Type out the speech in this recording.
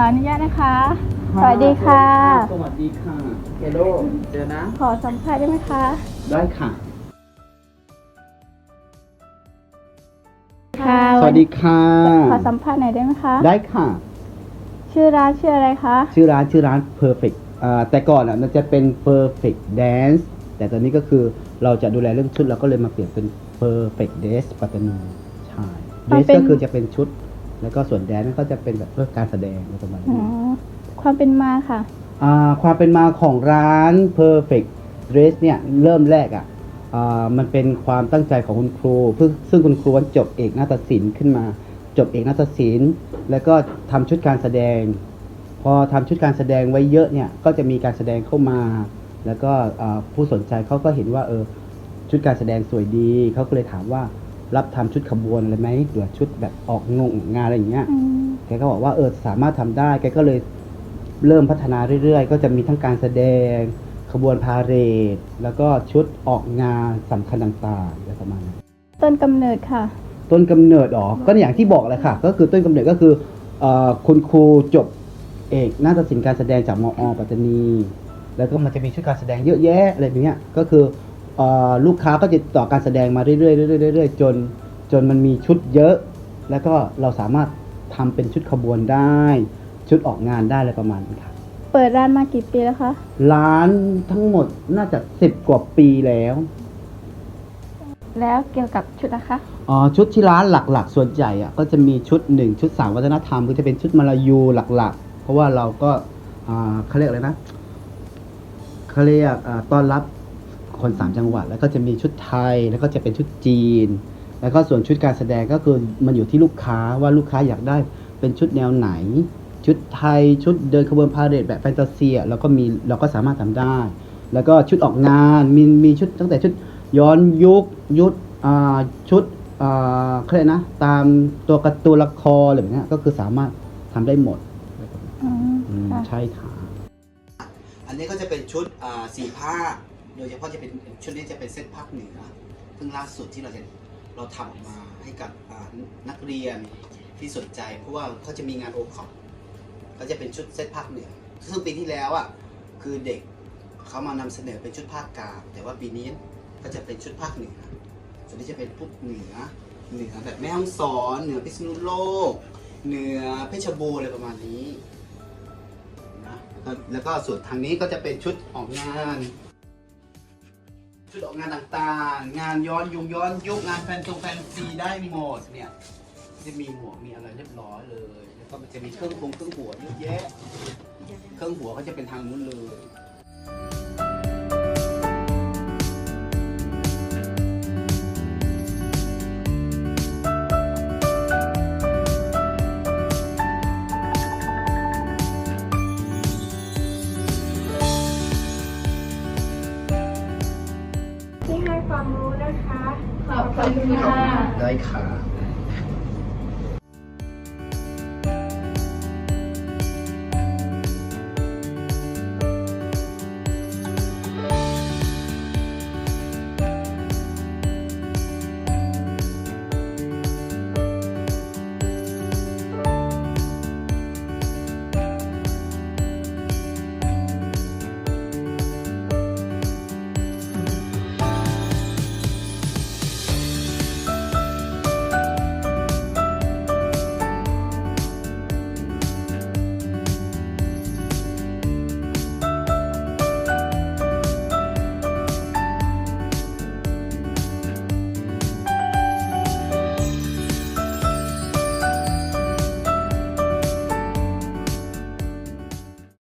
ออนุญาตนะคะ สวัสดีค่ะ สวัสดีค่ะเฮลโลเจอนะ ขอสัมภาษณ์ได้ไหมคะ ได้ค่ะ ค่ะ สวัสดีค่ะ ขอสัมภาษณ์หน่อยได้ไหมคะ ได้ค่ะ ชื่อร้านชื่ออะไรคะ ชื่อร้านชื่อร้าน perfect อ่าแต่ก่อนอะมันจะเป็น perfect dance แต่ตอนนี้ก็คือเราจะดูแลเรื่องชุดเราก็เลยมาเปลี่ยนเป็น perfect dance ปัตตานีใช่ dance ก็คือจะเป็นชุด แล้วก็ส่วน dance ก็จะเป็นแบบเพื่อการแสดงอะไรประมาณอ๋อนี้ความเป็นมาค่ะ อ่าความเป็นมาของร้าน perfect dress เนี่ยเริ่มแรกอะอ่ามันเป็นความตั้งใจของคุณครูเพิ่งซึ่งคุณครูจบเอกนาฏศิลป์ขึ้นมา จบเอกนาฏศิลป์ แล้วก็ทำชุดการแสดง พอทำชุดการแสดงไว้เยอะเนี่ยก็จะมีการแสดงเข้ามา แล้วก็อ่าผู้สนใจเขาก็เห็นว่าเออชุดการแสดงสวยดีเขาก็เลยถามว่า รับทำชุดขบวนอะไรไหมหรือชุดแบบออกงงงานอะไรอย่างเงี้ยอืมแกก็บอกว่าเออสามารถทำได้แกก็เลยเริ่มพัฒนาเรื่อยๆ ก็จะมีทั้งการแสดง ขบวนพาเหรดแล้วก็ชุดออกงานสำคัญต่างๆอะไรประมาณนั้นต้นกำเนิดค่ะ ต้นกำเนิดอ๋อก็อย่างที่บอกเลยค่ะ ก็คือต้นกำเนิดก็คือเอ่อคุณครูจบเอกนาฏศิลป์การแสดงจากมอปัตตานี แล้วก็มันจะมีชุดการแสดงเยอะแยะอะไรแบบเนี้ยก็คือ เอ่อลูกค้าก็จะติดต่อการแสดงมาเรื่อยๆเรื่อยๆเรื่อยๆจนจนมันมีชุดเยอะ แล้วก็เราสามารถทำเป็นชุดขบวนได้ ชุดออกงานได้อะไรประมาณนี้ค่ะเปิดร้านมากี่ปีแล้วคะ ร้านทั้งหมดน่าจะสิบกว่าปีแล้วแล้วเกี่ยวกับชุดนะคะ อ๋อชุดที่ร้านหลักๆ ส่วนใหญ่อะก็จะมีชุดหนึ่งชุดสามวัฒนธรรมก็จะเป็นชุดมาลายูหลักๆ เพราะว่าเราก็อ่าเขาเรียกอะไรนะเขาเรียกอ่าต้อนรับ คนสามจังหวัด แล้วก็จะมีชุดไทย แล้วก็จะเป็นชุดจีน แล้วก็ส่วนชุดการแสดงก็คือมันอยู่ที่ลูกค้าว่าลูกค้าอยากได้เป็นชุดแนวไหน ชุดไทยชุดเดินขบวนพาเหรดแบบแฟนตาซีอะเราก็มีเราก็สามารถทำได้ แล้วก็ชุดออกงานมีมีชุดตั้งแต่ชุดย้อนยุคยุคอ่าชุดอ่าเขาเรียกนะตามตัวการ์ตูนละครอะไรแบบเนี้ยก็คือสามารถทำได้หมดอืมอืมค่ะใช่ค่ะอันนี้ก็จะเป็นชุดอ่าสีผ้า โดยเฉพาะจะเป็นชุดนี้จะเป็นเซตภาคเหนือเพิ่งล่าสุดที่เราจะเราทำออกมาให้กับนักเรียนที่สนใจ เพราะว่าเขาจะมีงานโอคอปก็จะเป็นชุดเซตภาคเหนือซึ่งปีที่แล้วอะคือเด็กเขามานำเสนอเป็นชุดภาคกลางแต่ว่าปีนี้ก็จะเป็นชุดภาคเหนือส่วนนี้จะเป็นพวกเหนือเหนือแบบแม่ฮ่องสอนเหนือพิษณุโลก เหนือเพชรบูรณ์อะไรประมาณนี้นะแล้วก็แล้วก็ส่วนทางนี้ก็จะเป็นชุดออกงาน ชุดออกงานต่างๆ งานย้อนยุงย้อนยุคงานแฟนตงแฟนซีได้หมดเนี่ยจะมีหมวกมีอะไรเรียบร้อยเลยแล้วก็มันจะมีเครื่องคงเครื่องหัวเยอะแยะเครื่องหัวก็จะเป็นทางนู้นเลย นะคะ ขอบคุณค่ะ ได้ค่ะ